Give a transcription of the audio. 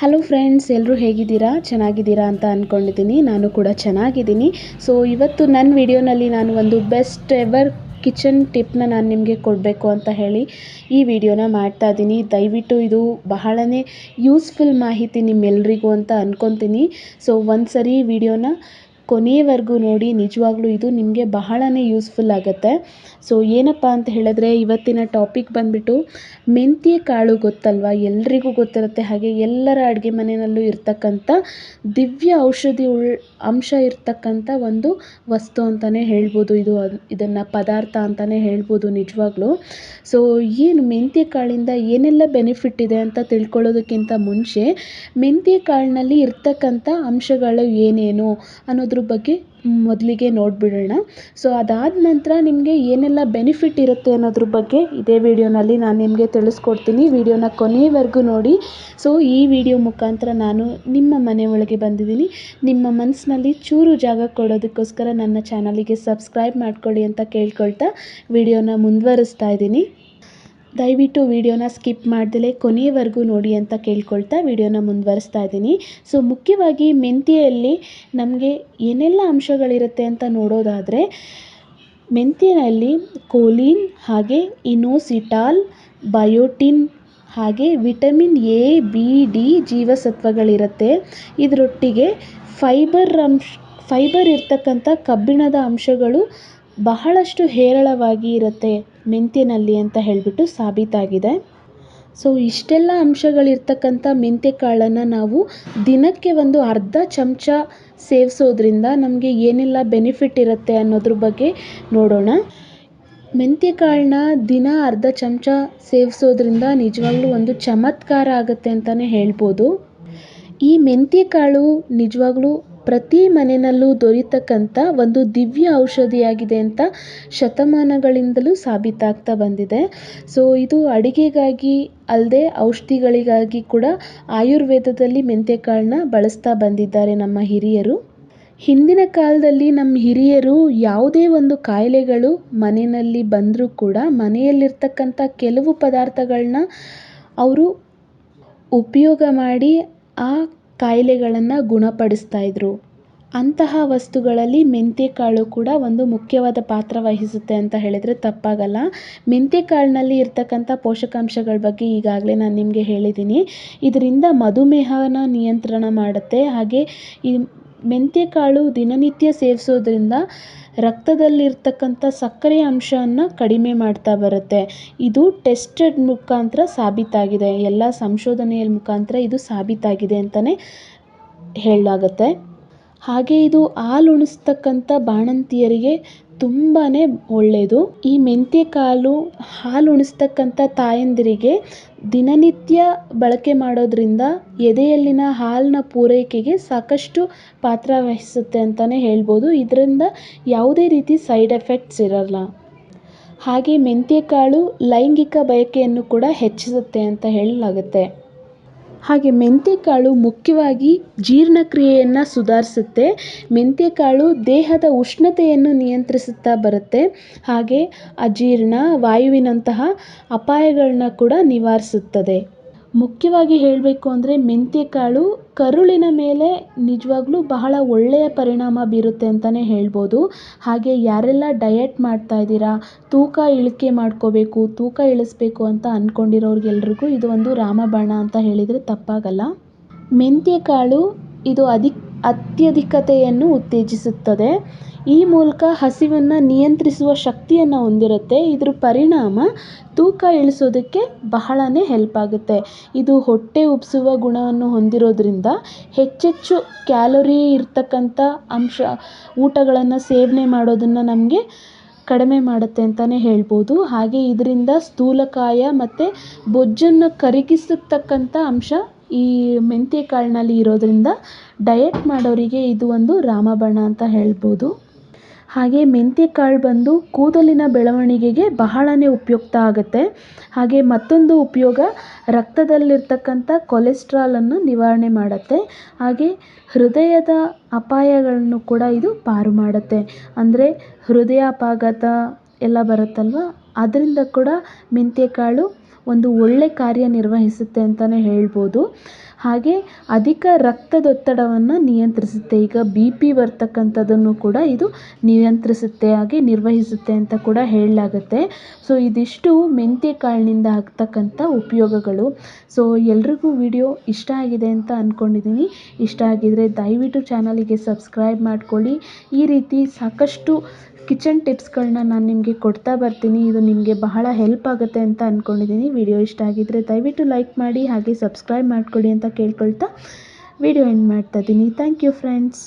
Hello friends ಎಲ್ಲರೂ ಹೇಗಿದ್ದೀರಾ? ಚೆನ್ನಾಗಿದ್ದೀರಾ ಅಂತ ಅಂದ್ಕೊಂಡಿದ್ದೀನಿ ನಾನು ಕೂಡ ಚೆನ್ನಾಗಿದ್ದೀನಿ. ಸೊ ಇವತ್ತು ನನ್ನ ವಿಡಿಯೋನಲ್ಲಿ ನಾನು ಒಂದು ಬೆಸ್ಟ್ ಎವರ್ ಕಿಚನ್ ಟಿಪ್ನ ನಾನು ನಿಮಗೆ ಕೊಡಬೇಕು ಅಂತ ಹೇಳಿ ಈ ವಿಡಿಯೋನ ಮಾಡ್ತಾ ಇದ್ದೀನಿ. ದಯವಿಟ್ಟು ಇದು ಬಹಳನೇ ಯೂಸ್ಫುಲ್ ಮಾಹಿತಿ ನಿಮ್ಮೆಲ್ಲರಿಗೂ ಅಂತ ಅಂದ್ಕೊತೀನಿ ಸೊ ಒಂದು ಸರಿ ವಿಡಿಯೋನ ಕೊನೆಯವರೆಗೂ ನೋಡಿ, ನಿಜವಾಗ್ಲೂ ಇದು ನಿಮಗೆ ಬಹಳನೇ ಯೂಸ್ಫುಲ್ ಆಗುತ್ತೆ. ಸೊ, ಏನಪ್ಪ ಅಂತ ಹೇಳಿದ್ರೆ, ಇವತ್ತಿನ ಟಾಪಿಕ್ ಬಂದುಬಿಟ್ಟು, ಮೆಂತ್ಯ ಕಾಳು ಗೊತ್ತಲ್ವಾ? ಎಲ್ರಿಗೂ ಗೊತ್ತಿರುತ್ತೆ ಹಾಗೆ ಎಲ್ಲರ ಅಡುಗೆ ಮನೆಯಲ್ಲೂ ಇರ್ತಕ್ಕಂಥ ದಿವ್ಯ ಔಷಧಿ ಅಂಶ ಇರ್ತಕ್ಕಂಥ ಒಂದು ವಸ್ತು ಅಂತಲೇ ಹೇಳ್ಬೋದು ಇದು. ಇದನ್ನು ಪದಾರ್ಥ ಅಂತಲೇ ಹೇಳ್ಬೋದು ನಿಜವಾಗ್ಲೂ. ಸೊ, ಏನು ಮೆಂತ್ಯ ಕಾಳಿಂದ ಏನೆಲ್ಲ ಬೆನಿಫಿಟ್ ಇದೆ ಅಂತ ತಿಳ್ಕೊಳ್ಳೋದಕ್ಕಿಂತ ಮುಂಚೆ, ಮೆಂತ್ಯ ಕಾಳಿನಲ್ಲಿ ಇರ್ತಕ್ಕಂಥ ಅಂಶಗಳು ಏನೇನು ಅನ್ನೋದ್ರ ಬಗ್ಗೆ ಮೊದಲಿಗೆ ನೋಡಿಬಿಡೋಣ. ಸೊ ಅದಾದ ನಂತರ ನಿಮಗೆ ಏನೆಲ್ಲ ಬೆನಿಫಿಟ್ ಇರುತ್ತೆ ಅನ್ನೋದ್ರ ಬಗ್ಗೆ ಇದೇ ವಿಡಿಯೋನಲ್ಲಿ ನಾನು ನಿಮಗೆ ತಿಳಿಸ್ಕೊಡ್ತೀನಿ. ವಿಡಿಯೋನ ಕೊನೆಯವರೆಗೂ ನೋಡಿ. ಸೊ ಈ ವಿಡಿಯೋ ಮುಖಾಂತರ ನಾನು ನಿಮ್ಮ ಮನೆ ಒಳಗೆ ಬಂದಿದ್ದೀನಿ. ನಿಮ್ಮ ಮನಸ್ಸಿನಲ್ಲಿ ಚೂರು ಜಾಗ ಕೊಡೋದಕ್ಕೋಸ್ಕರ ನನ್ನ ಚಾನಲಿಗೆ ಸಬ್ಸ್ಕ್ರೈಬ್ ಮಾಡ್ಕೊಳ್ಳಿ ಅಂತ ಕೇಳ್ಕೊಳ್ತಾ ವಿಡಿಯೋನ ಮುಂದುವರಿಸ್ತಾ ಇದ್ದೀನಿ. ದಯವಿಟ್ಟು ವಿಡಿಯೋನ ಸ್ಕಿಪ್ ಮಾಡ್ದಲೇ ಕೊನೆಯವರೆಗೂ ನೋಡಿ ಅಂತ ಕೇಳ್ಕೊಳ್ತಾ ವಿಡಿಯೋನ ಮುಂದುವರಿಸ್ತಾ ಇದ್ದೀನಿ. ಸೊ ಮುಖ್ಯವಾಗಿ ಮೆಂತ್ಯೆಯಲ್ಲಿ ನಮಗೆ ಏನೆಲ್ಲ ಅಂಶಗಳಿರುತ್ತೆ ಅಂತ ನೋಡೋದಾದರೆ ಮೆಂತ್ಯನಲ್ಲಿ ಕೋಲಿನ್ ಹಾಗೆ ಇನೋಸಿಟಾಲ್, ಬಯೋಟಿನ್ ಹಾಗೆ ವಿಟಮಿನ್ ಎ, ಬಿ, ಡಿ ಜೀವಸತ್ವಗಳಿರುತ್ತೆ. ಇದರೊಟ್ಟಿಗೆ ಫೈಬರ್ ಅಂಶ, ಫೈಬರ್ ಇರ್ತಕ್ಕಂಥ ಕಬ್ಬಿಣದ ಅಂಶಗಳು ಬಹಳಷ್ಟು ಹೇರಳವಾಗಿ ಇರುತ್ತೆ. ಮೆಂತ್ಯನಲ್ಲಿ ಅಂತ ಹೇಳಿಬಿಟ್ಟು ಸಾಬೀತಾಗಿದೆ. ಸೊ ಇಷ್ಟೆಲ್ಲ ಅಂಶಗಳಿರ್ತಕ್ಕಂಥ ಮೆಂತ್ಯ ಕಾಳನ್ನು ನಾವು ದಿನಕ್ಕೆ ಒಂದು ಅರ್ಧ ಚಮಚ ಸೇವಿಸೋದ್ರಿಂದ ನಮಗೆ ಏನೆಲ್ಲ ಬೆನಿಫಿಟ್ ಇರುತ್ತೆ ಅನ್ನೋದ್ರ ಬಗ್ಗೆ ನೋಡೋಣ. ಮೆಂತ್ಯ ಕಾಳನ್ನ ದಿನ ಅರ್ಧ ಚಮಚ ಸೇವಿಸೋದ್ರಿಂದ ನಿಜವಾಗ್ಲೂ ಒಂದು ಚಮತ್ಕಾರ ಆಗುತ್ತೆ ಅಂತಲೇ ಹೇಳ್ಬೋದು. ಈ ಮೆಂತ್ಯ ಕಾಳು ನಿಜವಾಗ್ಲೂ ಪ್ರತಿ ಮನೆಯಲ್ಲೂ ದೊರೀತಕ್ಕಂಥ ಒಂದು ದಿವ್ಯ ಔಷಧಿಯಾಗಿದೆ ಅಂತ ಶತಮಾನಗಳಿಂದಲೂ ಸಾಬೀತಾಗ್ತಾ ಬಂದಿದೆ. ಸೊ, ಇದು ಅಡಿಗೆಗಾಗಿ ಅಲ್ಲದೆ ಔಷಧಿಗಳಿಗಾಗಿ ಕೂಡ ಆಯುರ್ವೇದದಲ್ಲಿ ಮೆಂತ್ಯ ಕಾಳನ್ನ ಬಳಸ್ತಾ ಬಂದಿದ್ದಾರೆ ನಮ್ಮ ಹಿರಿಯರು. ಹಿಂದಿನ ಕಾಲದಲ್ಲಿ ನಮ್ಮ ಹಿರಿಯರು ಯಾವುದೇ ಒಂದು ಕಾಯಿಲೆಗಳು ಮನೆಯಲ್ಲಿ ಬಂದರೂ ಕೂಡ ಮನೆಯಲ್ಲಿರ್ತಕ್ಕಂಥ ಕೆಲವು ಪದಾರ್ಥಗಳನ್ನ ಅವರು ಉಪಯೋಗ ಮಾಡಿ ಆ ಕಾಯಿಲೆಗಳನ್ನು ಗುಣಪಡಿಸ್ತಾ ಇದ್ದರು ಅಂತಹ ವಸ್ತುಗಳಲ್ಲಿ ಮೆಂತ್ಯ ಕಾಳು ಕೂಡ ಒಂದು ಮುಖ್ಯವಾದ ಪಾತ್ರ ವಹಿಸುತ್ತೆ ಅಂತ ಹೇಳಿದರೆ ತಪ್ಪಾಗಲ್ಲ. ಮೆಂತ್ಯ ಕಾಳಿನಲ್ಲಿ ಇರ್ತಕ್ಕಂಥ ಪೋಷಕಾಂಶಗಳ ಬಗ್ಗೆ ಈಗಾಗಲೇ ನಾನು ನಿಮಗೆ ಹೇಳಿದ್ದೀನಿ ಇದರಿಂದ ಮಧುಮೇಹನ ನಿಯಂತ್ರಣ ಮಾಡುತ್ತೆ. ಹಾಗೆ ಈ ಮೆಂತ್ಯ ಕಾಳು ದಿನನಿತ್ಯ ಸೇವಿಸೋದ್ರಿಂದ ರಕ್ತದಲ್ಲಿರ್ತಕ್ಕಂಥ ಸಕ್ಕರೆ ಅಂಶವನ್ನು ಕಡಿಮೆ ಮಾಡ್ತಾ ಬರುತ್ತೆ. ಇದು ಟೆಸ್ಟೆಡ್ ಮುಖಾಂತರ ಸಾಬೀತಾಗಿದೆ. ಎಲ್ಲ ಸಂಶೋಧನೆಯ ಮುಖಾಂತರ ಇದು ಸಾಬೀತಾಗಿದೆ ಅಂತಲೇ ಹೇಳಲಾಗುತ್ತೆ. ಹಾಗೆ ಇದು ಹಾಲು ಉಣಿಸ್ತಕ್ಕಂಥ ಬಾಣಂತಿಯರಿಗೆ ತುಂಬಾ ಒಳ್ಳೆಯದು ಈ ಮೆಂತ್ಯ ಕಾಳು ಹಾಲು ಉಣಿಸ್ತಕ್ಕಂಥ ತಾಯಂದಿರಿಗೆ ದಿನನಿತ್ಯ ಬಳಕೆ ಮಾಡೋದ್ರಿಂದ ಎದೆಯಲ್ಲಿನ ಹಾಲಿನ ಪೂರೈಕೆಗೆ ಸಾಕಷ್ಟು ಪಾತ್ರ ವಹಿಸುತ್ತೆ ಅಂತಲೇ ಹೇಳ್ಬೋದು. ಇದರಿಂದ ಯಾವುದೇ ರೀತಿ ಸೈಡ್ ಎಫೆಕ್ಟ್ಸ್ ಇರಲ್ಲ. ಹಾಗೆ ಮೆಂತ್ಯ ಕಾಳು ಲೈಂಗಿಕ ಬಯಕೆಯನ್ನು ಕೂಡ ಹೆಚ್ಚಿಸುತ್ತೆ ಅಂತ ಹೇಳಲಾಗುತ್ತೆ. ಹಾಗೆ ಮೆಂತ್ಯಕಾಳು ಮುಖ್ಯವಾಗಿ ಜೀರ್ಣಕ್ರಿಯೆಯನ್ನು ಸುಧಾರಿಸುತ್ತೆ. ಮೆಂತ್ಯಕಾಳು ದೇಹದ ಉಷ್ಣತೆಯನ್ನು ನಿಯಂತ್ರಿಸುತ್ತಾ ಬರುತ್ತೆ. ಹಾಗೆ ಅಜೀರ್ಣ ವಾಯುವಿನಂತಹ ಅಪಾಯಗಳನ್ನ ಕೂಡ ನಿವಾರಿಸುತ್ತದೆ. ಮುಖ್ಯವಾಗಿ ಹೇಳಬೇಕು ಅಂದರೆ ಮೆಂತ್ಯಕಾಳು ಕರುಳಿನ ಮೇಲೆ ನಿಜವಾಗ್ಲೂ ಬಹಳ ಒಳ್ಳೆಯ ಪರಿಣಾಮ ಬೀರುತ್ತೆ ಅಂತಲೇ ಹೇಳ್ಬೋದು. ಹಾಗೆ ಯಾರೆಲ್ಲ ಡಯಟ್ ಮಾಡ್ತಾ ಇದ್ದೀರಾ, ತೂಕ ಇಳಿಕೆ ಮಾಡ್ಕೋಬೇಕು, ತೂಕ ಇಳಿಸ್ಬೇಕು ಅಂತ ಅಂದ್ಕೊಂಡಿರೋರಿಗೆಲ್ರಿಗೂ ಇದು ಒಂದು ರಾಮಬಾಣ ಅಂತ ಹೇಳಿದರೆ ತಪ್ಪಾಗಲ್ಲ. ಮೆಂತ್ಯಕಾಳು ಇದು ಅಧಿಕ್ ಅತ್ಯಧಿಕತೆಯನ್ನು ಉತ್ತೇಜಿಸುತ್ತದೆ. ಈ ಮೂಲಕ ಹಸಿವನ್ನು ನಿಯಂತ್ರಿಸುವ ಶಕ್ತಿಯನ್ನು ಹೊಂದಿರುತ್ತೆ. ಇದ್ರ ಪರಿಣಾಮ ತೂಕ ಇಳಿಸೋದಕ್ಕೆ ಬಹಳನೇ ಹೆಲ್ಪ್ ಆಗುತ್ತೆ. ಇದು ಹೊಟ್ಟೆ ಉಬ್ಬಿಸುವ ಗುಣವನ್ನು ಹೊಂದಿರೋದ್ರಿಂದ ಹೆಚ್ಚೆಚ್ಚು ಕ್ಯಾಲೋರಿ ಇರ್ತಕ್ಕಂಥ ಅಂಶ, ಊಟಗಳನ್ನು ಸೇವನೆ ಮಾಡೋದನ್ನು ನಮಗೆ ಕಡಿಮೆ ಮಾಡುತ್ತೆ ಅಂತಲೇ ಹೇಳ್ಬೋದು. ಹಾಗೆ ಇದರಿಂದ ಸ್ಥೂಲಕಾಯ ಮತ್ತು ಬೊಜ್ಜನ್ನು ಕರಗಿಸತಕ್ಕಂಥ ಅಂಶ ಈ ಮೆಂತ್ಯ ಕಾಳಿನಲ್ಲಿ ಇರೋದರಿಂದ ಡಯಟ್ ಮಾಡೋರಿಗೆ ಇದು ಒಂದು ರಾಮಬಾಣ ಅಂತ ಹೇಳ್ಬೋದು. ಹಾಗೆ ಮೆಂತ್ಯ ಕಾಳು ಬಂದು ಕೂದಲಿನ ಬೆಳವಣಿಗೆಗೆ ಬಹಳನೇ ಉಪಯುಕ್ತ ಆಗುತ್ತೆ. ಹಾಗೆ ಮತ್ತೊಂದು ಉಪಯೋಗ ರಕ್ತದಲ್ಲಿರ್ತಕ್ಕಂಥ ಕೊಲೆಸ್ಟ್ರಾಲನ್ನು ನಿವಾರಣೆ ಮಾಡುತ್ತೆ. ಹಾಗೆ ಹೃದಯದ ಅಪಾಯಗಳನ್ನು ಕೂಡ ಇದು ಪಾರು ಮಾಡುತ್ತೆ. ಅಂದರೆ ಹೃದಯಾಪಘಾತ ಎಲ್ಲ ಬರುತ್ತಲ್ವ? ಅದರಿಂದ ಕೂಡ ಮೆಂತ್ಯ ಕಾಳು ಒಂದು ಒಳ್ಳೆ ಕಾರ್ಯನಿರ್ವಹಿಸುತ್ತೆ ಅಂತಲೇ ಹೇಳ್ಬೋದು. ಹಾಗೆ ಅಧಿಕ ರಕ್ತದೊತ್ತಡವನ್ನು ನಿಯಂತ್ರಿಸುತ್ತೆ. ಈಗ ಬಿ ಪಿ ಬರ್ತಕ್ಕಂಥದ್ದನ್ನು ಕೂಡ ಇದು ನಿಯಂತ್ರಿಸುತ್ತೆ, ಹಾಗೆ ನಿರ್ವಹಿಸುತ್ತೆ ಅಂತ ಕೂಡ ಹೇಳಲಾಗುತ್ತೆ. ಸೊ ಇದಿಷ್ಟು ಮೆಂತ್ಯ ಕಾಳಿನಿಂದ ಆಗ್ತಕ್ಕಂಥ ಉಪಯೋಗಗಳು. ಸೊ ಎಲ್ರಿಗೂ ವಿಡಿಯೋ ಇಷ್ಟ ಆಗಿದೆ ಅಂತ ಅಂದ್ಕೊಂಡಿದ್ದೀನಿ ಇಷ್ಟ ಆಗಿದ್ದರೆ ದಯವಿಟ್ಟು ಚಾನಲಿಗೆ ಸಬ್ಸ್ಕ್ರೈಬ್ ಮಾಡ್ಕೊಳ್ಳಿ. ಈ ರೀತಿ ಸಾಕಷ್ಟು ಕಿಚನ್ ಟಿಪ್ಸ್ಗಳನ್ನ ನಾನು ನಿಮಗೆ ಕೊಡ್ತಾ ಬರ್ತೀನಿ. ಇದು ನಿಮಗೆ ಬಹಳ ಹೆಲ್ಪ್ ಆಗುತ್ತೆ ಅಂತ ಅಂದ್ಕೊಂಡಿದ್ದೀನಿ ವಿಡಿಯೋ ಇಷ್ಟ ಆಗಿದ್ದರೆ ದಯವಿಟ್ಟು ಲೈಕ್ ಮಾಡಿ ಹಾಗೆ ಸಬ್ಸ್ಕ್ರೈಬ್ ಮಾಡಿಕೊಡಿ ಅಂತ ಕೇಳ್ಕೊಳ್ತಾ ವಿಡಿಯೋ ಎಂಡ್ ಮಾಡ್ತಾ ಇದ್ದೀನಿ. Thank you friends.